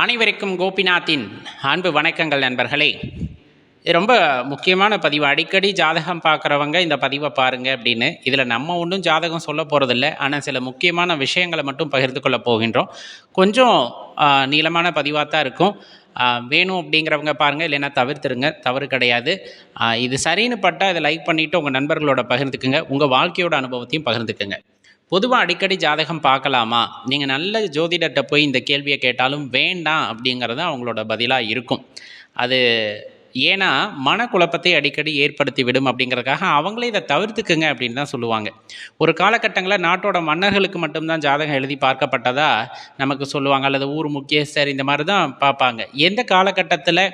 அனைவருக்கும் கோபிநாத்தின் அன்பு வணக்கங்கள் நண்பர்களே. இது ரொம்ப முக்கியமான பதிவு. அடிக்கடி ஜாதகம் பார்க்குறவங்க இந்த பதிவை பாருங்க அப்படின்னு. இதில் நம்ம ஒன்றும் ஜாதகம் சொல்ல போகிறதில்ல ஆனால் சில முக்கியமான விஷயங்களை மட்டும் பகிர்ந்து கொள்ள போகின்றோம். கொஞ்சம் நீளமான பதிவாக தான் இருக்கும். வேணும் அப்படிங்கிறவங்க பாருங்கள் இல்லைன்னா தவிர்த்துருங்க. தவறு கிடையாது. இது சரின்னு பட்டால் இதை லைக் பண்ணிவிட்டு உங்கள் நண்பர்களோட பகிர்ந்துக்குங்க. உங்கள் வாழ்க்கையோட அனுபவத்தையும் பகிர்ந்துக்குங்க. பொதுவாக அடிக்கடி ஜாதகம் பார்க்கலாமா? நீங்கள் நல்ல ஜோதிடர்கிட்ட போய் இந்த கேள்வியை கேட்டாலும் வேண்டாம் அப்படிங்கிறது அவங்களோட பதிலாக இருக்கும். அது ஏன்னா மனக்குழப்பத்தை அடிக்கடி ஏற்படுத்தி விடும் அப்படிங்கிறதுக்காக அவங்களே இதை தவிர்த்துக்குங்க அப்படின்னு தான் சொல்லுவாங்க. ஒரு காலகட்டங்களில் நாட்டோட மன்னர்களுக்கு மட்டும்தான் ஜாதகம் எழுதி பார்க்கப்பட்டதா நமக்கு சொல்லுவாங்க. அல்லது ஊர் முக்கியஸ்தர் இந்த மாதிரி தான் பார்ப்பாங்க. எந்த காலகட்டத்தில்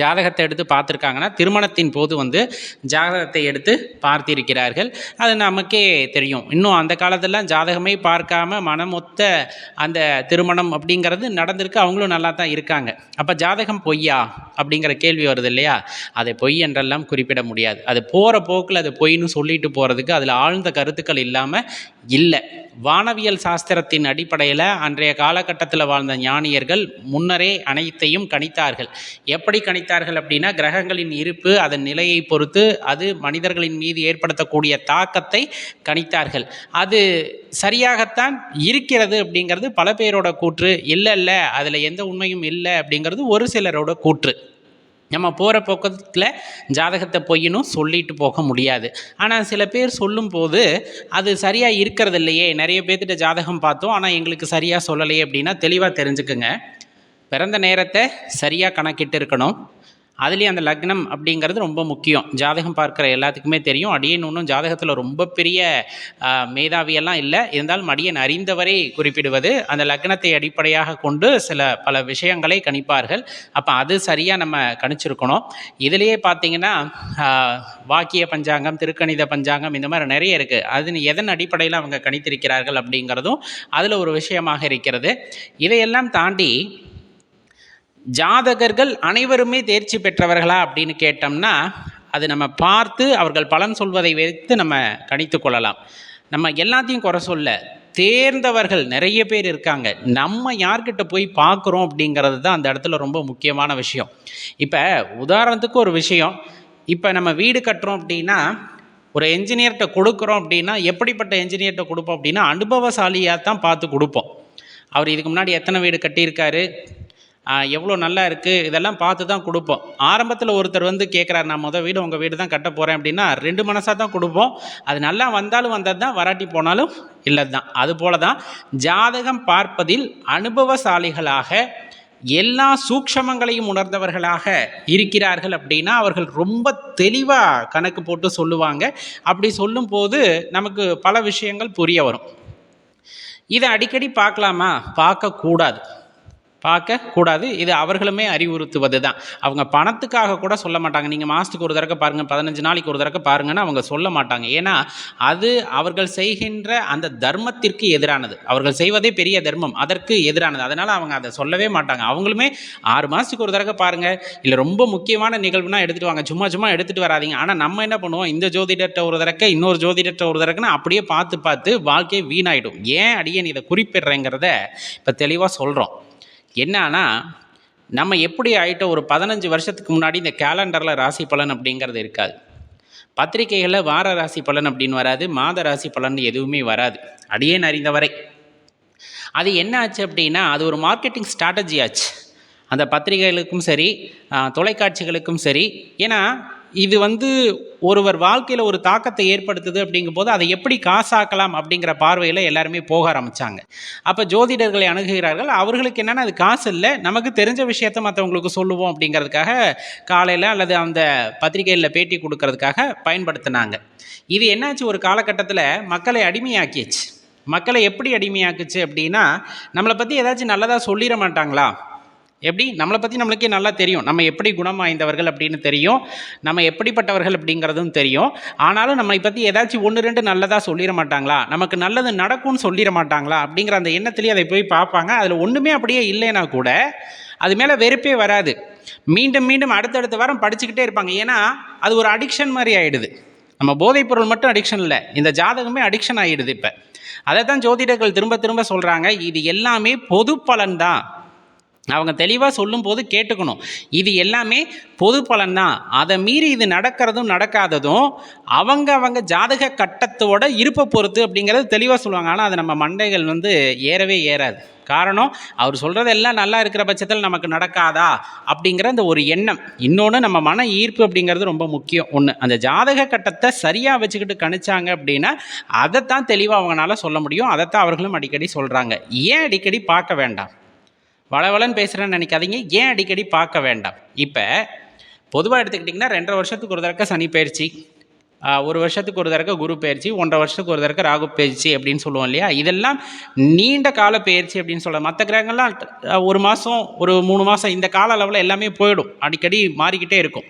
ஜாதகத்தை எடுத்து பார்த்துருக்காங்கன்னா திருமணத்தின் போது வந்து ஜாதகத்தை எடுத்து பார்த்திருக்கிறார்கள். அது நமக்கே தெரியும். இன்னும் அந்த காலத்திலாம் ஜாதகமே பார்க்காம மனமொத்த அந்த திருமணம் அப்படிங்கிறது நடந்திருக்கு. அவங்களும் நல்லா தான் இருக்காங்க. அப்போ ஜாதகம் பொய்யா? அப்படிங்கிற கேள்வி வருது இல்லையா? அதை பொய் என்றெல்லாம் குறிப்பிட முடியாது. அது போகிற போக்கில் அது பொய்ன்னு சொல்லிட்டு போகிறதுக்கு அதில் ஆழ்ந்த கருத்துக்கள் இல்லாமல் இல்லை. வானவியல் சாஸ்திரத்தின் அடிப்படையில் அன்றைய காலகட்டத்தில் வாழ்ந்த ஞானியர்கள் முன்னரே அனைத்தையும் கணித்தார்கள். எப்படி கணித்தார்கள் அப்படின்னா கிரகங்களின் இருப்பு அதன் நிலையை பொறுத்து அது மனிதர்களின் மீது ஏற்படுத்தக்கூடிய தாக்கத்தை கணித்தார்கள். அது சரியாகத்தான் இருக்கிறது அப்படிங்கிறது பல பேரோட கூற்று. இல்லை இல்லை அதில் எந்த உண்மையும் இல்லை அப்படிங்கிறது ஒரு சிலரோட கூற்று. நம்ம போகிற பக்கத்தில் ஜாதகத்தை பொய்யணும் சொல்லிட்டு போக முடியாது. ஆனால் சில பேர் சொல்லும்போது அது சரியாக இருக்கிறது இல்லையே நிறைய பேர்த்திட்ட ஜாதகம் பார்த்தோம். ஆனால் எங்களுக்கு சரியாக சொல்லலையே அப்படின்னா தெளிவாக தெரிஞ்சுக்குங்க. பிறந்த நேரத்தை சரியாக கணக்கிட்டு இருக்கணும். அதுலேயும் அந்த லக்னம் அப்படிங்கிறது ரொம்ப முக்கியம். ஜாதகம் பார்க்குற எல்லாத்துக்குமே தெரியும். அடியேன் ஒன்றும் ஜாதகத்தில் ரொம்ப பெரிய மேதாவியெல்லாம் இல்லை. இருந்தாலும் அடியன் அறிந்தவரை குறிப்பிடுவது அந்த லக்னத்தை அடிப்படையாக கொண்டு சில பல விஷயங்களை கணிப்பார்கள். அப்போ அது சரியாக நம்ம கணிச்சிருக்கணும். இதுலேயே பார்த்தீங்கன்னா வாக்கிய பஞ்சாங்கம் திருக்கணித பஞ்சாங்கம் இந்த மாதிரி நிறைய இருக்குது அது எதன் அடிப்படையில் அவங்க கணித்திருக்கிறார்கள் அப்படிங்கிறதும் அதில் ஒரு விஷயமாக இருக்கிறது. இதையெல்லாம் தாண்டி ஜாதகர்கள் அனைவருமே தேர்ச்சி பெற்றவர்களா அப்படின்னு கேட்டோம்னா அது நம்ம பார்த்து அவர்கள் பலன் சொல்வதை வைத்து நம்ம கணித்து கொள்ளலாம். நம்ம எல்லாத்தையும் குறை சொல்ல தேர்ந்தவர்கள் நிறைய பேர் இருக்காங்க. நம்ம யார்கிட்ட போய் பார்க்குறோம் அப்படிங்கிறது தான் அந்த இடத்துல ரொம்ப முக்கியமான விஷயம். இப்போ உதாரணத்துக்கு ஒரு விஷயம். இப்போ நம்ம வீடு கட்டுறோம் அப்படின்னா ஒரு என்ஜினியர்கிட்ட கொடுக்குறோம் அப்படின்னா எப்படிப்பட்ட என்ஜினியர்கிட்ட கொடுப்போம் அப்படின்னா அனுபவசாலியாக தான் பார்த்து கொடுப்போம். அவர் இதுக்கு முன்னாடி எத்தனை வீடு கட்டியிருக்காரு? எவ்வளோ நல்லா இருக்குது இதெல்லாம் பார்த்து தான் கொடுப்போம். ஆரம்பத்தில் ஒருத்தர் வந்து கேட்குறாரு நான் முதல் வீடு உங்கள் வீடு தான் கட்ட போகிறேன் அப்படின்னா ரெண்டு மனசாக தான் கொடுப்போம். அது நல்லா வந்தாலும் வந்தது தான் வராட்டி போனாலும் இல்லை தான் அதுபோல தான் ஜாதகம் பார்ப்பதில் அனுபவசாலிகளாக எல்லா சூக்ஷமங்களையும் உணர்ந்தவர்களாக இருக்கிறார்கள் அப்படின்னா அவர்கள் ரொம்ப தெளிவாக கணக்கு போட்டு சொல்லுவாங்க. அப்படி சொல்லும்போது நமக்கு பல விஷயங்கள் புரிய வரும். இதை அடிக்கடி பார்க்கலாமா? பார்க்கக்கூடாது. பார்க்கக்கூடாது. இது அவர்களுமே அறிவுறுத்துவது தான் அவங்க பணத்துக்காக கூட சொல்ல மாட்டாங்க. நீங்கள் மாதத்துக்கு ஒரு தடவை பாருங்கள் பதினஞ்சு நாளைக்கு ஒரு தடவை பாருங்கன்னு அவங்க சொல்ல மாட்டாங்க. ஏன்னா அது அவர்கள் செய்கின்ற அந்த தர்மத்திற்கு எதிரானது. அவர்கள் செய்வதே பெரிய தர்மம். அதற்கு எதிரானது. அதனால் அவங்க அதை சொல்லவே மாட்டாங்க. அவங்களுமே ஆறு மாதத்துக்கு ஒரு தடவை பாருங்கள் இல்லை ரொம்ப முக்கியமான நிகழ்வுனா எடுத்துகிட்டு வாங்க. சும்மா சும்மா எடுத்துகிட்டு வராதீங்க. ஆனால் நம்ம என்ன பண்ணுவோம்? இந்த ஜோதிடர்கிட்ட ஒரு தடவை இன்னொரு ஜோதிடர்கிட்ட ஒரு தடவைன்னு அப்படியே பார்த்து பார்த்து வாழ்க்கையை வீணாயிடும். ஏன் அடியேன் இதை குறிப்பிடுறேங்கிறத இப்போ தெளிவாக சொல்கிறோம் என்னன்னா நம்ம எப்படி ஆகிட்டோம் ஒரு பதினஞ்சு வருஷத்துக்கு முன்னாடி இந்த கேலண்டரில் ராசி பலன் அப்படிங்கிறது இருக்காது. பத்திரிகைகளில் வார ராசி பலன் அப்படின்னு வராது மாத ராசி பலன் எதுவுமே வராது. அடியேன் அறிந்தவரை? அது என்ன ஆச்சு அப்படின்னா அது ஒரு மார்க்கெட்டிங் ஸ்ட்ராட்டஜி ஆச்சு. அந்த பத்திரிகைகளுக்கும் சரி தொலைக்காட்சிகளுக்கும் சரி. ஏன்னா இது வந்து ஒருவர் வாழ்க்கையில் ஒரு தாக்கத்தை ஏற்படுத்துது அப்படிங்கும்போது அதை எப்படி காசாக்கலாம் அப்படிங்கிற பார்வையில் எல்லாருமே போக ஆரம்பித்தாங்க அப்போ ஜோதிடர்களை அணுகுகிறார்கள் அவர்களுக்கு என்னென்னா அது காசு இல்லை நமக்கு தெரிஞ்ச விஷயத்த மற்றவங்களுக்கு சொல்லுவோம் அப்படிங்கிறதுக்காக காலையில் அல்லது அந்த பத்திரிகையில் பேட்டி கொடுக்கறதுக்காக பயன்படுத்தினாங்க. இது என்னாச்சு? ஒரு காலகட்டத்தில் மக்களை அடிமையாக்கிச்சு மக்களை எப்படி அடிமையாக்குச்சு அப்படின்னா நம்மளை பற்றி ஏதாச்சும் நல்லதாக சொல்லிட மாட்டாங்களா? எப்படி? நம்மளை பற்றி நம்மளுக்கே நல்லா தெரியும். நம்ம எப்படி குணம் வாய்ந்தவர்கள் அப்படின்னு தெரியும். நம்ம எப்படிப்பட்டவர்கள் அப்படிங்கிறதும் தெரியும். ஆனாலும் நம்மளை பற்றி ஏதாச்சும் ஒன்று ரெண்டு நல்லதாக சொல்லிட மாட்டாங்களா? நமக்கு நல்லது நடக்கும்னு சொல்லிட மாட்டாங்களா? அப்படிங்கிற அந்த எண்ணத்துலேயே அதை போய் பார்ப்பாங்க. அதில் ஒன்றுமே அப்படியே இல்லைன்னா கூட அது மேலே வெறுப்பே வராது. மீண்டும் மீண்டும் அடுத்தடுத்த வாரம் படிச்சுக்கிட்டே இருப்பாங்க. ஏன்னா அது ஒரு அடிக்ஷன் மாதிரி ஆகிடுது நம்ம போதைப் பொருள் மட்டும் அடிக்ஷன் இல்லை. இந்த ஜாதகமே அடிக்ஷன் ஆகிடுது இப்போ. அதை தான் ஜோதிடர்கள் திரும்ப திரும்ப சொல்கிறாங்க இது எல்லாமே பொது பலன் தான். அவங்க தெளிவாக சொல்லும்போது கேட்டுக்கணும். இது எல்லாமே பொது பலன் தான் அதை மீறி இது நடக்கிறதும் நடக்காததும் அவங்க அவங்க ஜாதக கட்டத்தோட இருப்பை பொறுத்து அப்படிங்கிறது தெளிவாக சொல்லுவாங்க. ஆனால் அது நம்ம மண்டைகள் வந்து ஏறவே ஏறாது. காரணம் அவர் சொல்கிறது எல்லாம் நல்லா இருக்கிற பட்சத்தில் நமக்கு நடக்காதா அப்படிங்கிற அந்த ஒரு எண்ணம். இன்னொன்று நம்ம மன ஈர்ப்பு அப்படிங்கிறது ரொம்ப முக்கியம். ஒன்று அந்த ஜாதக கட்டத்தை சரியாக வச்சுக்கிட்டு கணிச்சாங்க அப்படின்னா அதைத்தான் தெளிவாக அவங்களால சொல்ல முடியும். அதைத்தான் அவர்களும் அடிக்கடி சொல்கிறாங்க ஏன் அடிக்கடி பார்க்க வேண்டாம்? வளவளன்னு பேசுகிறேன்னு நினைக்காதீங்க. ஏன் அடிக்கடி பார்க்க வேண்டாம்? இப்போ பொதுவாக எடுத்துக்கிட்டிங்கன்னா ரெண்டரை வருஷத்துக்கு ஒரு தடவை சனி பயிற்சி ஒரு வருஷத்துக்கு ஒரு தடவை குரு பயிற்சி ஒன்றரை வருஷத்துக்கு ஒரு தடவை ராகு பயிற்சி அப்படின்னு சொல்லுவோம் இல்லையா? இதெல்லாம் நீண்ட கால பயிற்சி அப்படின்னு சொல்லலாம் மற்ற கிரகங்கள்லாம் ஒரு மாதம் ஒரு மூணு மாதம் இந்த கால அளவில் எல்லாமே போயிடும். அடிக்கடி மாறிக்கிட்டே இருக்கும்.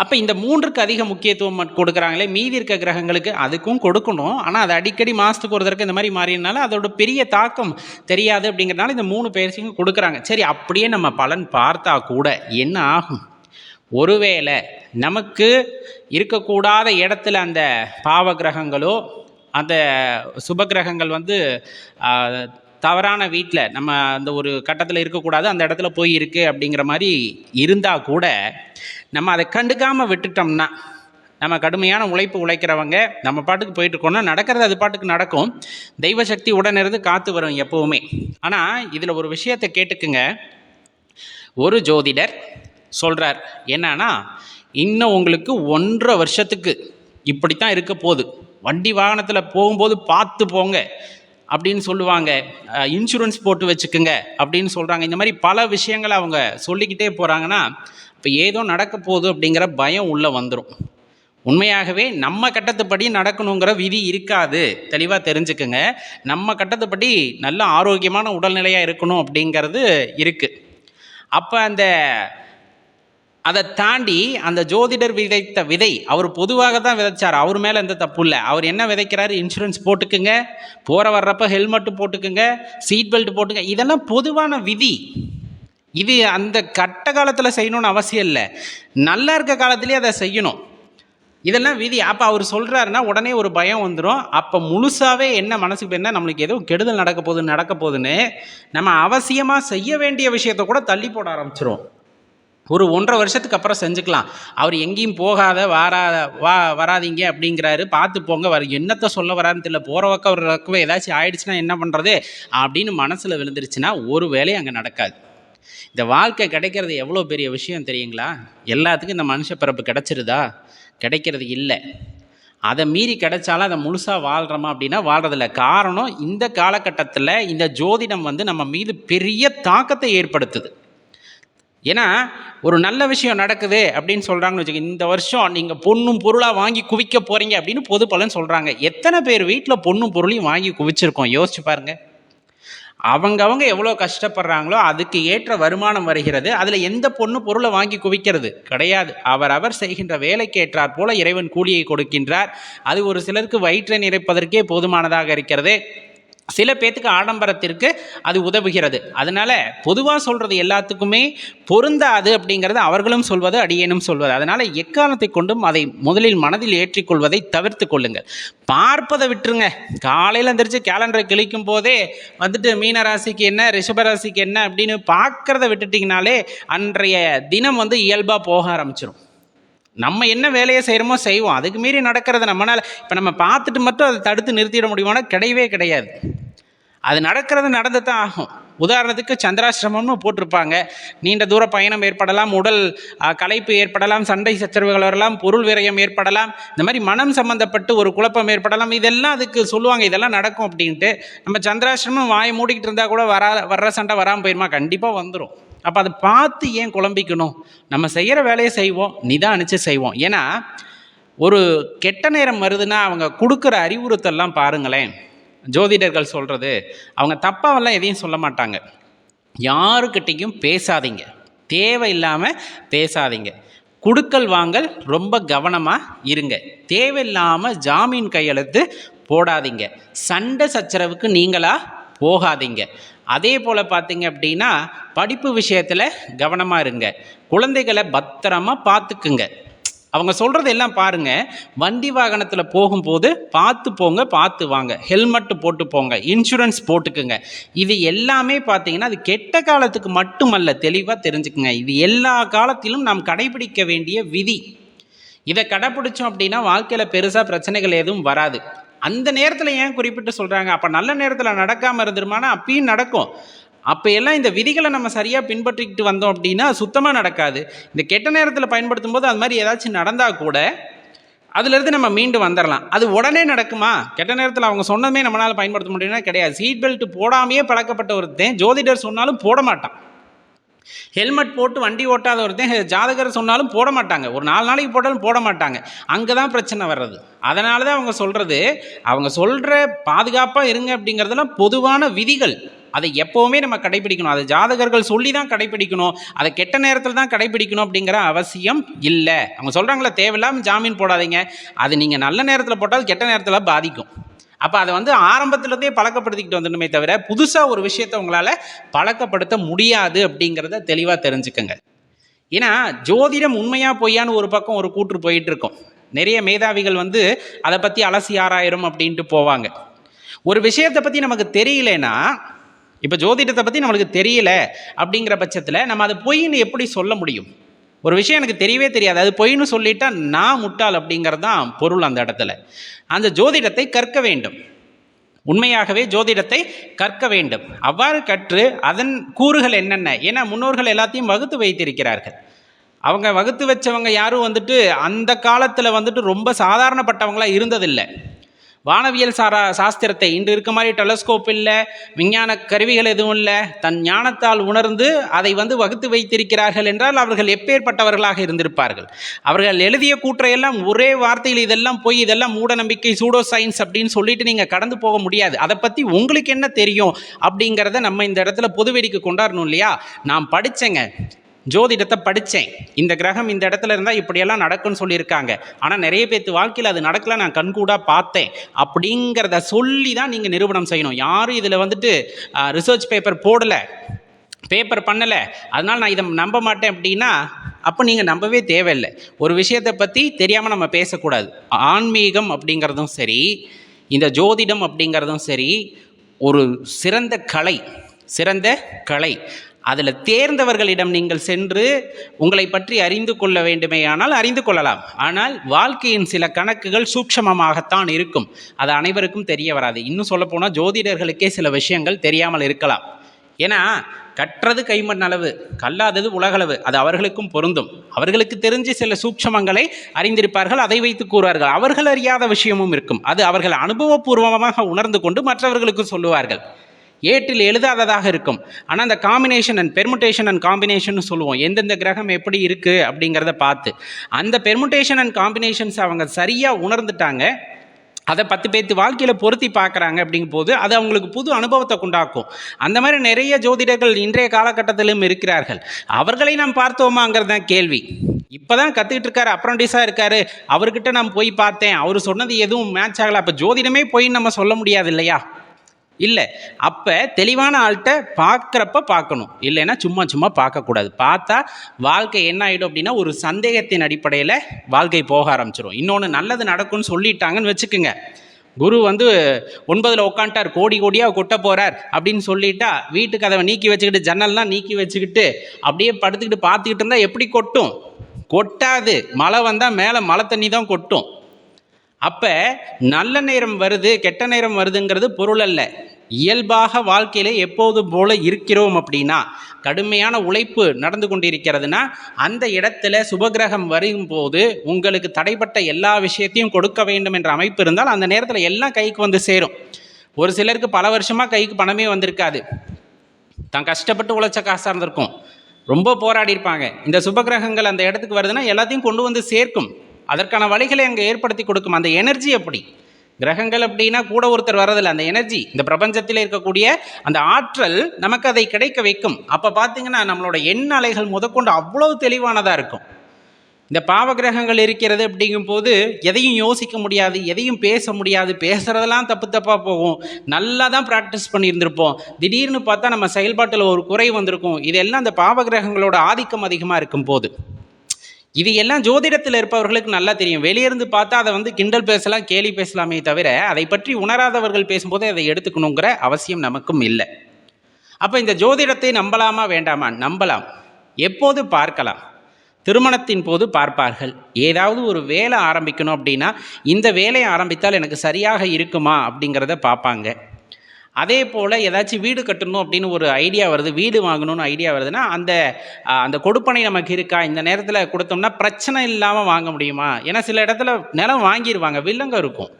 அப்போ இந்த மூன்றுக்கு அதிக முக்கியத்துவம் கொடுக்குறாங்களே மீதி இருக்க கிரகங்களுக்கு அதுக்கும் கொடுக்கணும். ஆனால் அது அடிக்கடி மாதத்துக்கு ஒரு தடவை இந்த மாதிரி மாறினால அதோட பெரிய தாக்கம் தெரியாது அப்படிங்கிறனால இந்த மூணு பயிற்சியும் கொடுக்குறாங்க. சரி அப்படியே நம்ம பலன் பார்த்தா கூட என்ன ஆகும்? ஒருவேளை நமக்கு இருக்கக்கூடாத இடத்துல அந்த பாவ கிரகங்களோ அந்த சுப கிரகங்கள் வந்து தவறான வீட்டில் நம்ம அந்த ஒரு கட்டத்தில் இருக்கக்கூடாது அந்த இடத்துல போய் இருக்குது அப்படிங்கிற மாதிரி இருந்தால் கூட நம்ம அதை கண்டுக்காமல் விட்டுட்டோம்னா நம்ம கடுமையான உழைப்பு உழைக்கிறவங்க நம்ம பாட்டுக்கு போயிட்டு இருக்கோம்னா நடக்கிறது அது பாட்டுக்கு நடக்கும். தெய்வ சக்தி உடனிருந்து காத்து வரும் எப்பவுமே. ஆனால் இதில் ஒரு விஷயத்தை கேட்டுக்குங்க. ஒரு ஜோதிடர் சொல்கிறார் என்னன்னா இன்னும் உங்களுக்கு ஒன்றரை வருஷத்துக்கு இப்படித்தான் இருக்க போகுது. வண்டி வாகனத்தில் போகும்போது பார்த்து போங்க. அப்படின்னு சொல்லுவாங்க. இன்சூரன்ஸ் போட்டு வச்சுக்கோங்க அப்படின்னு சொல்கிறாங்க இந்த மாதிரி பல விஷயங்களை அவங்க சொல்லிக்கிட்டே போகிறாங்கன்னா இப்போ ஏதோ நடக்க போகுது அப்படிங்கிற பயம் உள்ளே வந்துடும் உண்மையாகவே நம்ம கட்டத்துப்படி நடக்கணுங்கிற விதி இருக்காது. தெளிவாக தெரிஞ்சுக்குங்க. நம்ம கட்டத்துப்படி நல்ல ஆரோக்கியமான உடல்நிலையாக இருக்கணும் அப்படிங்கிறது இருக்குது அப்போ அந்த அதை தாண்டி அந்த ஜோதிடர் விதைத்த விதை அவர் பொதுவாக தான் விதைச்சார். அவர் மேலே எந்த தப்பு இல்லை. அவர் என்ன விதைக்கிறாரு? இன்சூரன்ஸ் போட்டுக்குங்க. போகிற வர்றப்ப ஹெல்மெட்டு போட்டுக்குங்க. சீட் பெல்ட் போட்டுங்க இதெல்லாம் பொதுவான விதி. இது அந்த கட்ட காலத்தில் செய்யணும்னு அவசியம் இல்லை. நல்லா இருக்க காலத்திலே அதை செய்யணும். இதெல்லாம் விதி. அப்போ அவர் சொல்கிறாருன்னா உடனே ஒரு பயம் வந்துடும் அப்போ முழுசாகவே என்ன மனசுக்கு என்ன நம்மளுக்கு எதுவும் கெடுதல் நடக்க போகுது நடக்க போகுதுன்னு நம்ம அவசியமாக செய்ய வேண்டிய விஷயத்தை கூட தள்ளி போட ஆரம்பிச்சிடும் ஒரு ஒன்றரை வருஷத்துக்கு அப்புறம் செஞ்சுக்கலாம். அவர் எங்கேயும் போகாத வாராத வா வராதீங்க அப்படிங்கிறாரு. பார்த்து போங்க வர என்னத்தை சொல்ல வரான்னு தெரியல. போகிற பக்கம் ஒரு பக்கம் ஏதாச்சும் ஆயிடுச்சுன்னா என்ன பண்ணுறது அப்படின்னு மனசில் விழுந்துருச்சுன்னா ஒரு வேலையும் அங்கே நடக்காது. இந்த வாழ்க்கை கிடைக்கிறது எவ்வளோ பெரிய விஷயம் தெரியுங்களா? எல்லாத்துக்கும் இந்த மனுஷ பிறப்பு கிடைச்சிருதா? கிடைக்கிறது இல்லை. அதை மீறி கிடைச்சாலும் அதை முழுசாக வாழ்கிறோமா அப்படின்னா வாழ்கிறதில்ல காரணம் இந்த காலகட்டத்தில் இந்த ஜோதிடம் வந்து நம்ம மீது பெரிய தாக்கத்தை ஏற்படுத்துது. ஏன்னா ஒரு நல்ல விஷயம் நடக்குது அப்படின்னு சொல்கிறாங்கன்னு வச்சுக்கோங்க. இந்த வருஷம் நீங்கள் பொண்ணும் பொருளாக வாங்கி குவிக்க போகிறீங்க அப்படின்னு பொது பலன் சொல்கிறாங்க எத்தனை பேர் வீட்டில் பொண்ணும் பொருளையும் வாங்கி குவிச்சிருக்கோம்? யோசிச்சு பாருங்க. அவங்கவங்க எவ்வளோ கஷ்டப்படுறாங்களோ அதுக்கு ஏற்ற வருமானம் வருகிறது. அதில் எந்த பொண்ணு பொருளை வாங்கி குவிக்கிறது? கிடையாது. அவர் அவர் செய்கின்ற வேலைக்கு ஏற்றாற் போல இறைவன் கூலியை கொடுக்கின்றார். அது ஒரு சிலருக்கு வயிற்றை நிறைப்பதற்கே போதுமானதாக இருக்கிறது. சில பேத்துக்கு ஆடம்பரத்திற்கு அது உதவுகிறது. அதனால பொதுவாக சொல்றது எல்லாத்துக்குமே பொருந்தாது அப்படிங்கிறது அவர்களும் சொல்வது அடியேனும் சொல்வது. அதனால எக்காலத்தை கொண்டும் அதை முதலில் மனதில் ஏற்றிக்கொள்வதை தவிர்த்து கொள்ளுங்கள். பார்ப்பதை விட்டுருங்க. காலையில் எந்திரிச்சு கேலண்டரை கிழிக்கும் போதே வந்துட்டு மீன ராசிக்கு என்ன ரிஷபராசிக்கு என்ன அப்படின்னு பார்க்கறத விட்டுட்டிங்கனாலே அன்றைய தினம் வந்து இயல்பாக போக ஆரம்பிச்சிடும் நம்ம என்ன வேலையை செய்கிறோமோ செய்வோம். அதுக்கு மீறி நடக்கிறத நம்மளால் இப்போ நம்ம பார்த்துட்டு மட்டும் அதை தடுத்து நிறுத்திட முடியுமானா கிடையவே கிடையாது. அது நடக்கிறது நடந்து தான் ஆகும். உதாரணத்துக்கு சந்திராசிரமம்னு போட்டிருப்பாங்க. நீண்ட தூர பயணம் ஏற்படலாம் உடல் களைப்பு ஏற்படலாம் சண்டை சச்சரவுகள் வரலாம் பொருள் விரயம் ஏற்படலாம் இந்த மாதிரி மனம் சம்பந்தப்பட்டு ஒரு குழப்பம் ஏற்படலாம். இதெல்லாம் அதுக்கு சொல்லுவாங்க. இதெல்லாம் நடக்கும் அப்படின்ட்டு. நம்ம சந்திராசிரமம் வாய் மூடிக்கிட்டு இருந்தால் கூட வரா வர்ற சண்டை வராமல் போயிருமா? கண்டிப்பாக வந்துடும் அப்போ அதை பார்த்து ஏன் குழம்பிக்கணும்? நம்ம செய்கிற வேலையை செய்வோம் நிதானிச்சு செய்வோம். ஏன்னா ஒரு கெட்ட நேரம் வருதுன்னா அவங்க கொடுக்குற அறிவுறுத்தல்லாம் பாருங்களேன். ஜோதிடர்கள் சொல்கிறது அவங்க தப்பாவெல்லாம் எதையும் சொல்ல மாட்டாங்க. யாருக்கிட்டேயும் பேசாதீங்க. தேவையில்லாமல் பேசாதீங்க. குடுக்கல் வாங்கல் ரொம்ப கவனமாக இருங்க. தேவையில்லாமல் ஜாமீன் கையெழுத்து போடாதீங்க. சண்டை சச்சரவுக்கு நீங்களாக போகாதீங்க. அதே போல் பார்த்தீங்க அப்படின்னா படிப்பு விஷயத்தில் கவனமாக இருங்க. குழந்தைகளை பத்திரமா பார்த்துக்குங்க அவங்க சொல்கிறது எல்லாம் பாருங்க. வண்டி வாகனத்தில் போகும்போது பார்த்து போங்க பார்த்து வாங்க. ஹெல்மெட்டு போட்டு போங்க இன்சூரன்ஸ் போட்டுக்குங்க. இது எல்லாமே பார்த்தீங்கன்னா அது கெட்ட காலத்துக்கு மட்டுமல்ல தெளிவாக தெரிஞ்சுக்குங்க. இது எல்லா காலத்திலும் நாம் கடைபிடிக்க வேண்டிய விதி. இதை கடைப்பிடிச்சோம் அப்படின்னா வாழ்க்கையில் பெருசாக பிரச்சனைகள் எதுவும் வராது. அந்த நேரத்தில் ஏன் குறிப்பிட்டு சொல்கிறாங்க அப்போ நல்ல நேரத்தில் நடக்காமல் இருந்துருமானா அப்பயும் நடக்கும். அப்போ எல்லாம் இந்த விதிகளை நம்ம சரியாக பின்பற்றிக்கிட்டு வந்தோம் அப்படின்னா சுத்தமாக நடக்காது. இந்த கெட்ட நேரத்தில் பயன்படுத்தும் போது அது மாதிரி ஏதாச்சும் நடந்தால் கூட அதுலேருந்து நம்ம மீண்டு வந்துடலாம் அது உடனே நடக்குமா? கெட்ட நேரத்தில் அவங்க சொன்னதுமே நம்மளால் பயன்படுத்த முடியும்னா கிடையாது. சீட் பெல்ட் போடாமையே பழக்கப்பட்ட ஒருத்தன் ஜோதிடர் சொன்னாலும் போட மாட்டான். ஹெல்மெட் போட்டு வண்டி ஓட்டாத ஒருத்தன் ஜாதகர் சொன்னாலும் போட மாட்டாங்க. ஒரு நாலு நாளைக்கு போட்டாலும் போட மாட்டாங்க. அங்கே தான் பிரச்சனை வர்றது. அதனால தான் அவங்க சொல்கிறது அவங்க சொல்கிற பாதுகாப்பாக இருங்க அப்படிங்கிறதெல்லாம் பொதுவான விதிகள். அதை எப்போவுமே நம்ம கடைபிடிக்கணும். அதை ஜாதகர்கள் சொல்லி தான் கடைபிடிக்கணும். அதை கெட்ட நேரத்தில் தான் கடைபிடிக்கணும் அப்படிங்கிற அவசியம் இல்லை. அவங்க சொல்கிறாங்களே தேவையில்லாமல் ஜாமீன் போடாதீங்க. அது நீங்கள் நல்ல நேரத்தில் போட்டால் கெட்ட நேரத்தில் பாதிக்கும். அப்போ அதை வந்து ஆரம்பத்துலேருந்தே பழக்கப்படுத்திக்கிட்டு வந்துடணுமே தவிர புதுசாக ஒரு விஷயத்தை உங்களால் பழக்கப்படுத்த முடியாது அப்படிங்கிறத தெளிவாக தெரிஞ்சுக்கோங்க. ஏன்னா ஜோதிடம் உண்மையாக பொய்யான்னு ஒரு பக்கம் ஒரு கூற்று போயிட்டு இருக்கும் நிறைய மேதாவிகள் வந்து அதை பற்றி அலசி ஆராயிரம் அப்படின்ட்டு போவாங்க. ஒரு விஷயத்தை பற்றி நமக்கு தெரியலனா இப்போ ஜோதிடத்தை பற்றி நம்மளுக்கு தெரியல அப்படிங்கிற பட்சத்தில் நம்ம அதை பொய்ன்னு எப்படி சொல்ல முடியும்? ஒரு விஷயம் எனக்கு தெரியவே தெரியாது. அது பொய்ன்னு சொல்லிட்டா நான் முட்டாள் அப்படிங்கிறது தான் பொருள் அந்த இடத்துல. அந்த ஜோதிடத்தை கற்க வேண்டும். உண்மையாகவே ஜோதிடத்தை கற்க வேண்டும். அவ்வாறு கற்று அதன் கூறுகள் என்னென்ன? ஏன்னா முன்னோர்கள் எல்லாத்தையும் வகுத்து வைத்திருக்கிறார்கள். அவங்க வகுத்து வச்சவங்க யாரும் வந்துட்டு அந்த காலத்தில் வந்துட்டு ரொம்ப சாதாரணப்பட்டவங்களாக இருந்ததில்லை. வானவியல் சாரா சாஸ்திரத்தை இன்று இருக்க மாதிரி டெலஸ்கோப் இல்லை விஞ்ஞான கருவிகள் எதுவும் இல்லை தன் ஞானத்தால் உணர்ந்து அதை வந்து வகுத்து வைத்திருக்கிறார்கள் என்றால் அவர்கள் எப்பேற்பட்டவர்களாக இருந்திருப்பார்கள். அவர்கள் எழுதிய கூற்றையெல்லாம் ஒரே வார்த்தையில் இதெல்லாம் போய் இதெல்லாம் மூட நம்பிக்கை சூடோ சயின்ஸ் அப்படின்னு சொல்லிட்டு நீங்கள் கடந்து போக முடியாது. அதை பற்றி உங்களுக்கு என்ன தெரியும் அப்படிங்கிறத நம்ம இந்த இடத்துல பொதுவெடிக்கு கொண்டாடணும் இல்லையா? நான் படித்தேங்க ஜோதிடத்தை படித்தேன் இந்த கிரகம் இந்த இடத்துல இருந்தால் இப்படியெல்லாம் நடக்கும்னு சொல்லியிருக்காங்க. ஆனால் நிறைய பேர்த்து வாழ்க்கையில் அது நடக்கல நான் கண்கூடாக பார்த்தேன். அப்படிங்கிறத சொல்லி தான் நீங்கள் நிரூபணம் செய்யணும். யாரும் இதில் வந்துட்டு ரிசர்ச் பேப்பர் போடலை பேப்பர் பண்ணலை. அதனால் நான் இதை நம்ப மாட்டேன் அப்படின்னா அப்போ நீங்கள் நம்பவே தேவையில்லை. ஒரு விஷயத்தை பற்றி தெரியாமல் நம்ம பேசக்கூடாது. ஆன்மீகம் அப்படிங்கிறதும் சரி இந்த ஜோதிடம் அப்படிங்கிறதும் சரி ஒரு சிறந்த கலை சிறந்த கலை. அதில் தேர்ந்தவர்களிடம் நீங்கள் சென்று உங்களை பற்றி அறிந்து கொள்ள வேண்டுமேயானால் அறிந்து கொள்ளலாம். ஆனால் வாழ்க்கையின் சில கணக்குகள் சூக்ஷமமாகத்தான் இருக்கும். அது அனைவருக்கும் தெரிய வராது. இன்னும் சொல்லப்போனால் ஜோதிடர்களுக்கே சில விஷயங்கள் தெரியாமல் இருக்கலாம். ஏன்னா கற்றது கைமண் அளவு கல்லாதது உலகளவு. அது அவர்களுக்கும் பொருந்தும். அவர்களுக்கு தெரிஞ்ச சில சூட்சமங்களை அறிந்திருப்பார்கள் அதை வைத்து கூறுவார்கள். அவர்கள் அறியாத விஷயமும் இருக்கும். அது அவர்கள் அனுபவபூர்வமாக உணர்ந்து கொண்டு மற்றவர்களுக்கு சொல்லுவார்கள். ஏட்டில் எழுதாததாக இருக்கும். ஆனால் அந்த combination and permutation and combination சொல்லுவோம். எந்தெந்த கிரகம் எப்படி இருக்குது அப்படிங்கிறத பார்த்து. அந்த பெர்முட்டேஷன் அண்ட் காம்பினேஷன்ஸ் அவங்க சரியாக உணர்ந்துட்டாங்க. அதை பத்து பேர்த்து வாழ்க்கையில் பொருத்தி பார்க்குறாங்க அப்படிங்கும் போது அது அவங்களுக்கு புது அனுபவத்தை கொண்டாக்கும் அந்த மாதிரி நிறைய ஜோதிடர்கள் இன்றைய காலகட்டத்திலும் இருக்கிறார்கள். அவர்களை நாம் பார்த்தோமாங்கிறது தான் கேள்வி. இப்போ தான் கற்றுக்கிட்டு இருக்காரு அப்ரண்டிஸாக இருக்காரு. அவர்கிட்ட நான் போய் பார்த்தேன். அவர் சொன்னது எதுவும் மேட்ச் ஆகலை. அப்போ ஜோதிடமே போய் நம்ம சொல்ல முடியாது இல்லையா? இல்லை அப்போ தெளிவான ஆள்கிட்ட பார்க்குறப்ப பார்க்கணும் இல்லைன்னா சும்மா சும்மா பார்க்கக்கூடாது பார்த்தா வாழ்க்கை என்ன ஆகிடும் அப்படின்னா ஒரு சந்தேகத்தின் அடிப்படையில் வாழ்க்கை போக ஆரம்பிச்சிடும் இன்னொன்று நல்லது நடக்கும்னு சொல்லிட்டாங்கன்னு வச்சுக்கோங்க. குரு வந்து ஒன்பதில் உட்காந்துட்டார் கோடி கோடியாக கொட்ட போகிறார் அப்படின்னு சொல்லிட்டா வீட்டு கதவை நீக்கி வச்சுக்கிட்டு ஜன்னல்லாம் நீக்கி வச்சுக்கிட்டு அப்படியே படுத்துக்கிட்டு பார்த்துக்கிட்டு இருந்தால் எப்படி கொட்டும்? கொட்டாது. மழை வந்தால் மேலே மழை தண்ணி தான் கொட்டும். அப்போ நல்ல நேரம் வருது கெட்ட நேரம் வருதுங்கிறது பொருள் அல்ல. இயல்பாக வாழ்க்கையில் எப்போது போல இருக்கிறோம் அப்படின்னா கடுமையான உழைப்பு நடந்து கொண்டிருக்கிறதுனா அந்த இடத்துல சுபகிரகம் வரும்போது உங்களுக்கு தடைப்பட்ட எல்லா விஷயத்தையும் கொடுக்க வேண்டும் என்ற அமைப்பு இருந்தால் அந்த நேரத்தில் எல்லாம் கைக்கு வந்து சேரும். ஒரு சிலருக்கு பல வருஷமாக கைக்கு பணமே வந்திருக்காது. தான் கஷ்டப்பட்டு உழைச்ச காசாக இருந்திருக்கும். ரொம்ப போராடி இருப்பாங்க இந்த சுபகிரகங்கள் அந்த இடத்துக்கு வருதுன்னா எல்லாத்தையும் கொண்டு வந்து சேர்க்கும். அதற்கான வழிகளை அங்கே ஏற்படுத்தி கொடுக்கும் அந்த எனர்ஜி எப்படி? கிரகங்கள் அப்படின்னா கூட ஒருத்தர் வரதில்லை அந்த எனர்ஜி இந்த பிரபஞ்சத்தில் இருக்கக்கூடிய அந்த ஆற்றல் நமக்கு அதை கிடைக்க வைக்கும். அப்போ பார்த்தீங்கன்னா நம்மளோட எண்ண அலைகள் முதற்கொண்டு அவ்வளவு தெளிவானதாக இருக்கும். இந்த பாவ கிரகங்கள் இருக்கிறது அப்படிங்கும் போது எதையும் யோசிக்க முடியாது எதையும் பேச முடியாது பேசுகிறதெல்லாம் தப்பு தப்பாக போகும். நல்லா தான் ப்ராக்டிஸ் பண்ணியிருந்திருப்போம். திடீர்னு பார்த்தா நம்ம செயல்பாட்டில் ஒரு குறை வந்திருக்கும். இதெல்லாம் அந்த பாவ கிரகங்களோட ஆதிக்கம் அதிகமாக இருக்கும் போது இது எல்லாம் ஜோதிடத்தில் இருப்பவர்களுக்கு நல்லா தெரியும். வெளியிருந்து பார்த்தா அதை வந்து கிண்டல் பேசலாம் கேலி பேசலாமே தவிர அதை பற்றி உணராதவர்கள் பேசும்போது அதை எடுத்துக்கணுங்கிற அவசியம் நமக்கும் இல்லை. அப்போ இந்த ஜோதிடத்தை நம்பலாமா வேண்டாமா? நம்பலாம். எப்போது பார்க்கலாம்? திருமணத்தின் போது பார்ப்பார்கள். ஏதாவது ஒரு வேலை ஆரம்பிக்கணும் அப்படின்னா இந்த வேலையை ஆரம்பித்தால் எனக்கு சரியாக இருக்குமா அப்படிங்கிறத பார்ப்பாங்க. அதே போல் ஏதாச்சும் வீடு கட்டணும் அப்படின்னு ஒரு ஐடியா வருது வீடு வாங்கணும்னு ஐடியா வருதுன்னா அந்த அந்த கொடுப்பனை நமக்கு இருக்கா? இந்த நேரத்தில் கொடுத்தோம்னா பிரச்சனை இல்லாமல் வாங்க முடியுமா? ஏன்னா சில இடத்துல நிலம் வாங்கிடுவாங்க வில்லங்க இருக்கும்.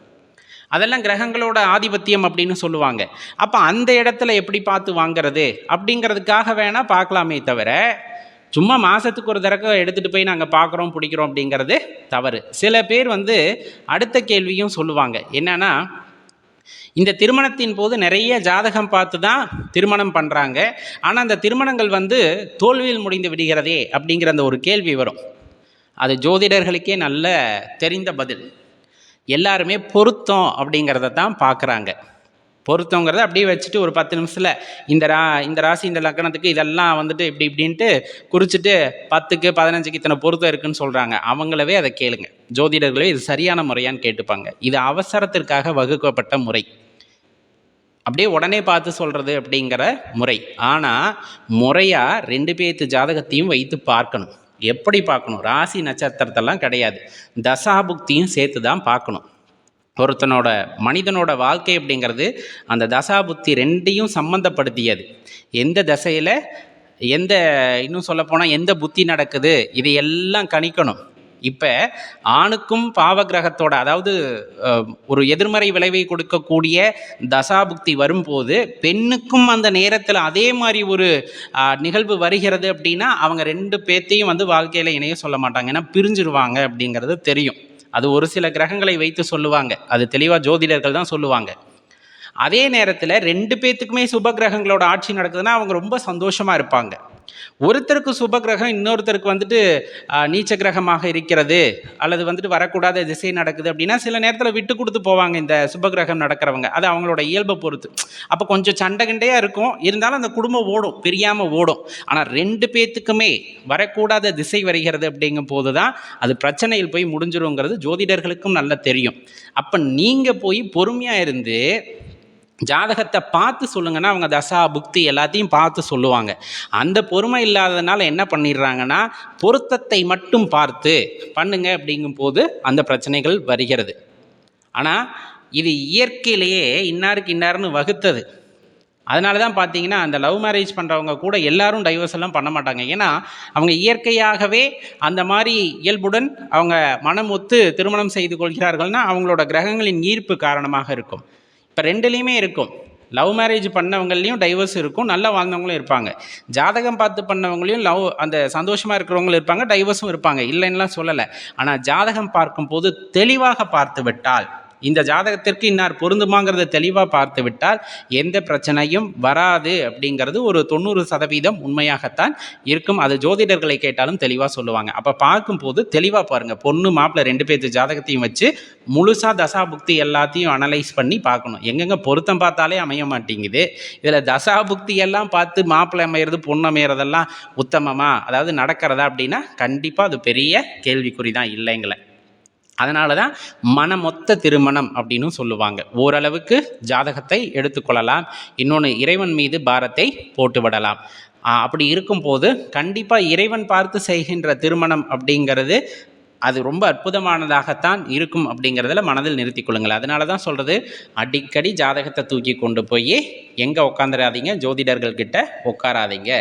அதெல்லாம் கிரகங்களோட ஆதிபத்தியம் அப்படின்னு சொல்லுவாங்க. அப்போ அந்த இடத்துல எப்படி பார்த்து வாங்குறது? அப்படிங்கிறதுக்காக வேணால் பார்க்கலாமே தவிர சும்மா மாதத்துக்கு ஒரு தடவை எடுத்துகிட்டு போய் நாங்கள் பார்க்குறோம் பிடிக்கிறோம் அப்படிங்கிறது தவறு. சில பேர் வந்து அடுத்த கேள்வியும் சொல்லுவாங்க. என்னென்னா இந்த திருமணத்தின் போது நிறைய ஜாதகம் பார்த்து தான் திருமணம் பண்ணுறாங்க ஆனால் அந்த திருமணங்கள் வந்து தோல்வியில் முடிந்து விடுகிறதே அப்படிங்கிற அந்த ஒரு கேள்வி வரும். அது ஜோதிடர்களுக்கே நல்ல தெரிந்த பதில். எல்லாருமே பொருத்தம் அப்படிங்கிறத தான் பார்க்குறாங்க. பொருத்தங்கிறத அப்படியே வச்சுட்டு ஒரு பத்து நிமிஷத்தில் இந்த ரா இந்த ராசி இந்த லக்கணத்துக்கு இதெல்லாம் வந்துட்டு இப்படி இப்படின்ட்டு குறிச்சிட்டு பத்துக்கு பதினஞ்சுக்கு இத்தனை பொருத்தம் இருக்குன்னு சொல்கிறாங்க அவங்களவே அதை கேளுங்க. ஜோதிடர்களே இது சரியான முறையான்னு கேட்டுப்பாங்க. இது அவசரத்திற்காக வகுக்கப்பட்ட முறை. அப்படியே உடனே பார்த்து சொல்கிறது அப்படிங்கிற முறை. ஆனால் முறையாக ரெண்டு பேர்த்து ஜாதகத்தையும் வைத்து பார்க்கணும். எப்படி பார்க்கணும்? ராசி நட்சத்திரத்தெல்லாம் கிடையாது. தசாபுக்தியும் சேர்த்து தான் பார்க்கணும். ஒருத்தனோட மனிதனோட வாழ்க்கை அப்படிங்கிறது அந்த தசாபுக்தி ரெண்டையும் சம்மந்தப்படுத்தியது எந்த தசையில் எந்த இன்னும் சொல்லப்போனால் எந்த புத்தி நடக்குது இது எல்லாம் கணிக்கணும். இப்போ ஆணுக்கும் பாவகிரகத்தோட அதாவது ஒரு எதிர்மறை விளைவை கொடுக்கக்கூடிய தசாபுக்தி வரும்போது பெண்ணுக்கும் அந்த நேரத்தில் அதே மாதிரி ஒரு நிகழ்வு வருகிறது அப்படின்னா அவங்க ரெண்டு பேர்த்தையும் வந்து வாழ்க்கையில் இணைய சொல்ல மாட்டாங்க. ஏன்னா பிரிஞ்சிருவாங்க அப்படிங்கிறது தெரியும். அது ஒரு சில கிரகங்களை வைத்து சொல்லுவாங்க. அது தெளிவாக ஜோதிடர்கள் தான் சொல்லுவாங்க. அதே நேரத்தில் ரெண்டு பேர்த்துக்குமே சுப கிரகங்களோட ஆட்சி நடக்குதுன்னா அவங்க ரொம்ப சந்தோஷமாக இருப்பாங்க. ஒருத்தருக்கு சுப கிரகம் இன்னொருத்தருக்கு வந்துட்டு நீச்ச கிரகமாக இருக்கிறது அல்லது வந்துட்டு வரக்கூடாத திசை நடக்குது அப்படின்னா சில நேரத்தில் விட்டு கொடுத்து போவாங்க இந்த சுப கிரகம் நடக்கிறவங்க. அது அவங்களோட இயல்பை பொறுத்து. அப்போ கொஞ்சம் சண்டை கிண்டையாக இருக்கும். இருந்தாலும் அந்த குடும்பம் ஓடும் பிரியாமல் ஓடும். ஆனால் ரெண்டு பேர்த்துக்குமே வரக்கூடாத திசை வருகிறது அப்படிங்கும் போது தான் அது பிரச்சனையில் போய் முடிஞ்சிருங்கிறது ஜோதிடர்களுக்கும் நல்லா தெரியும். அப்போ நீங்கள் போய் பொறுமையாக இருந்து ஜாதகத்தை பார்த்து சொல்லுங்கன்னா அவங்க தசா புக்தி எல்லாத்தையும் பார்த்து சொல்லுவாங்க. அந்த பொறுமை இல்லாததுனால என்ன பண்ணிடுறாங்கன்னா பொருத்தத்தை மட்டும் பார்த்து பண்ணுங்க அப்படிங்கும் போது அந்த பிரச்சனைகள் வருகிறது. ஆனால் இது இயற்கையிலேயே இன்னாருக்கு இன்னாருன்னு வகுத்தது. அதனால தான் பார்த்தீங்கன்னா அந்த லவ் மேரேஜ் பண்ணுறவங்க கூட எல்லாரும் டைவர்ஸ் எல்லாம் பண்ண மாட்டாங்க. ஏன்னா அவங்க இயற்கையாகவே அந்த மாதிரி இயல்புடன் அவங்க மனம் ஒத்து திருமணம் செய்து கொள்கிறார்கள்னா அவங்களோட கிரகங்களின் ஈர்ப்பு காரணமாக இருக்கும். இப்போ ரெண்டுலேயுமே இருக்கும். லவ் மேரேஜ் பண்ணவங்களையும் டைவர்ஸ் இருக்கும். நல்லா வாழ்ந்தவங்களும் இருப்பாங்க. ஜாதகம் பார்த்து பண்ணவங்களையும் லவ் அந்த சந்தோஷமாக இருக்கிறவங்களும் இருப்பாங்க டைவர்ஸும் இருப்பாங்க. இல்லைன்னுலாம் சொல்லலை. ஆனால் ஜாதகம் பார்க்கும்போது தெளிவாக பார்த்து விட்டால் இந்த ஜாதகத்திற்கு இன்னார் பொருந்துமாங்கிறத தெளிவாக பார்த்து விட்டால் எந்த பிரச்சனையும் வராது அப்படிங்கிறது ஒரு தொண்ணூறு சதவீதம் உண்மையாகத்தான் இருக்கும். அது ஜோதிடர்களை கேட்டாலும் தெளிவாக சொல்லுவாங்க. அப்போ பார்க்கும்போது தெளிவாக பாருங்கள் பொண்ணு மாப்பிள்ளை ரெண்டு பேர்த்து ஜாதகத்தையும் வச்சு முழுசாக தசாபுக்தி எல்லாத்தையும் அனலைஸ் பண்ணி பார்க்கணும். எங்கெங்க பொருத்தம் பார்த்தாலே அமைய மாட்டேங்குது. இதில் தசாபுக்தி எல்லாம் பார்த்து மாப்பிள்ளை அமையிறது பொண்ணு அமையிறதெல்லாம் உத்தமமாக அதாவது நடக்கிறதா அப்படின்னா கண்டிப்பாக அது பெரிய கேள்விக்குறி தான் இல்லைங்களை. அதனால தான் மனமொத்த திருமணம் அப்படின்னு சொல்லுவாங்க. ஓரளவுக்கு ஜாதகத்தை எடுத்துக்கொள்ளலாம். இன்னொன்று இறைவன் மீது பாரத்தை போட்டு விடலாம். அப்படி இருக்கும்போது கண்டிப்பாக இறைவன் பார்த்து செய்கின்ற திருமணம் அப்படிங்கிறது அது ரொம்ப அற்புதமானதாகத்தான் இருக்கும் அப்படிங்கிறதுல மனதில் நிறுத்தி கொள்ளுங்கள். அதனால தான் சொல்கிறது அடிக்கடி ஜாதகத்தை தூக்கி கொண்டு போய் எங்கே உட்காந்துடாதீங்க ஜோதிடர்கள்கிட்ட உட்காராதீங்க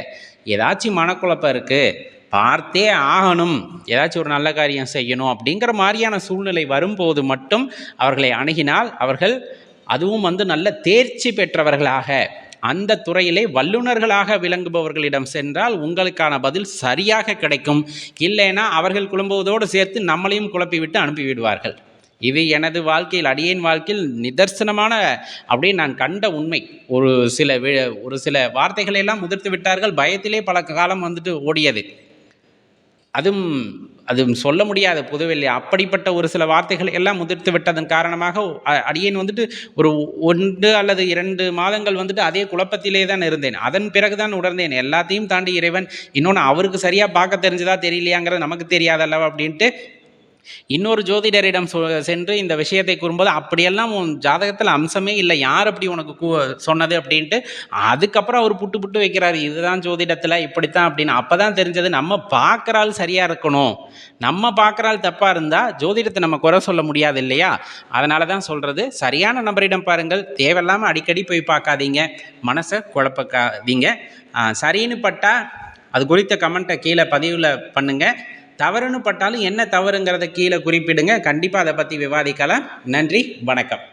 ஏதாச்சும் மனக்குழப்பம் இருக்குது பார்த்தே ஆகணும். ஏதாச்சும் ஒரு நல்ல காரியம் செய்யணும் அப்படிங்கிற மாதிரியான சூழ்நிலை வரும்போது மட்டும் அவர்களை அணுகினால் அவர்கள் அதுவும் வந்து நல்ல தேர்ச்சி பெற்றவர்களாக அந்த துறையிலே வல்லுநர்களாக விளங்குபவர்களிடம் சென்றால் உங்களுக்கான பதில் சரியாக கிடைக்கும். இல்லைன்னா அவர்கள் குழம்புவதோடு சேர்த்து நம்மளையும் குழப்பிவிட்டு அனுப்பிவிடுவார்கள். இவை இது எனது வாழ்க்கையில் அடியேன் வாழ்க்கையில் நிதர்சனமான அப்படியே நான் கண்ட உண்மை. ஒரு சில வி- ஒரு சில வார்த்தைகளை எல்லாம் முதிர்த்து விட்டார்கள் பயத்திலே பல காலம் வந்துட்டு ஓடியது. அதுவும் அது சொல்ல முடியாத புதுவெளி. அப்படிப்பட்ட ஒரு சில வார்த்தைகள் எல்லாம் முதிர்த்து விட்டதன் காரணமாக அடியேன் வந்துட்டு ஒரு ஒன்று அல்லது இரண்டு மாதங்கள் வந்துட்டு அதே குழப்பத்திலே தான் இருந்தேன். அதன் பிறகு தான் உணர்ந்தேன் எல்லாத்தையும் தாண்டி இறைவன் இன்னொன்று அவருக்கு சரியாக பார்க்க தெரிஞ்சதா தெரியலையாங்கிறது நமக்கு தெரியாதல்லவா அப்படின்ட்டு இன்னொரு ஜோதிடரிடம் சொ சென்று இந்த விஷயத்தை கூறும்போது அப்படியெல்லாம் உன் ஜாதகத்தில் அம்சமே இல்லை. யார் அப்படி உனக்கு கூ சொன்னது? அப்படின்ட்டு அதுக்கப்புறம் அவர் புட்டு புட்டு வைக்கிறாரு. இதுதான் ஜோதிடத்தில் இப்படித்தான் அப்படின்னு. அப்போ தான் தெரிஞ்சது நம்ம பார்க்குறாள் சரியாக இருக்கணும். நம்ம பார்க்குறாள் தப்பாக இருந்தால் ஜோதிடத்தை நம்ம குறை சொல்ல முடியாது இல்லையா? அதனால தான் சொல்கிறது சரியான நபரிடம் பாருங்கள். தேவையில்லாமல் அடிக்கடி போய் பார்க்காதீங்க. மனசை குழப்பக்காதீங்க. சரின்னு பட்டால் அது குறித்த கமெண்ட்டை கீழே பதிவில் பண்ணுங்கள் தவறுன்னு பட்டாலும் என்ன தவறுங்கிறத கீழே குறிப்பிடுங்க. கண்டிப்பாக அதை பற்றி விவாதிக்கலாம். நன்றி வணக்கம்.